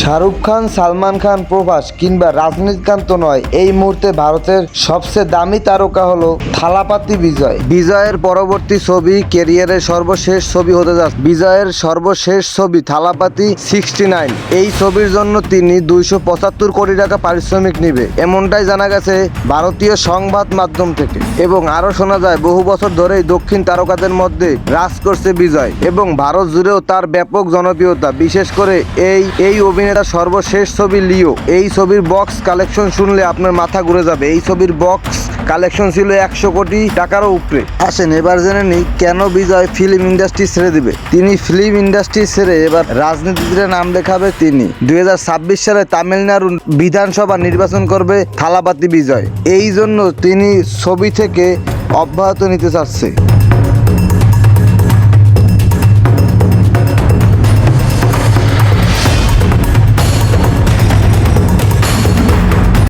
শাহরুখ খান, সালমান খান, প্রভাস কিংবা রাজনীতিকান্ত নয়, এই মুহূর্তে ভারতের সবচেয়ে দামি তারকা হলো থালাপাতি বিজয়। বিজয়ের পরবর্তী ছবি কেরিয়ারের সর্বশেষ ছবি হতে যাচ্ছে। বিজয়ের সর্বশেষ ছবি থালাপাতি সিক্সটি নাইন। এই ছবির জন্য তিনি দুইশো পঁচাত্তর কোটি টাকা পারিশ্রমিক নিবে, এমনটাই জানা গেছে ভারতীয় সংবাদ মাধ্যম থেকে। এবং আরও শোনা যায়, বহু বছর ধরেই দক্ষিণ তারকাদের মধ্যে রাজ করছে বিজয়, এবং ভারত জুড়েও তার ব্যাপক জনপ্রিয়তা, বিশেষ করে এই এই অভিনেতার সর্বশেষ ছবি লিও। এই ছবির বক্স কালেকশন শুনলে আপনার মাথা ঘুরে যাবে। এই ছবির বক্স কালেকশন ছিল একশো কোটি টাকারও উপরে। আসেন, এবার জেনে নিই কেন বিজয় ফিল্ম ইন্ডাস্ট্রি ছেড়ে দিবে। তিনি ফিল্ম ইন্ডাস্ট্রি ছেড়ে এবার রাজনীতিতে নাম দেখাবে তিনি। দুই হাজার ছাব্বিশ সালে তামিলনাড়ু বিধানসভা নির্বাচন করবে থালাপাতি বিজয়। এই জন্য তিনি ছবি থেকে অব্যাহত নিতে চাচ্ছে।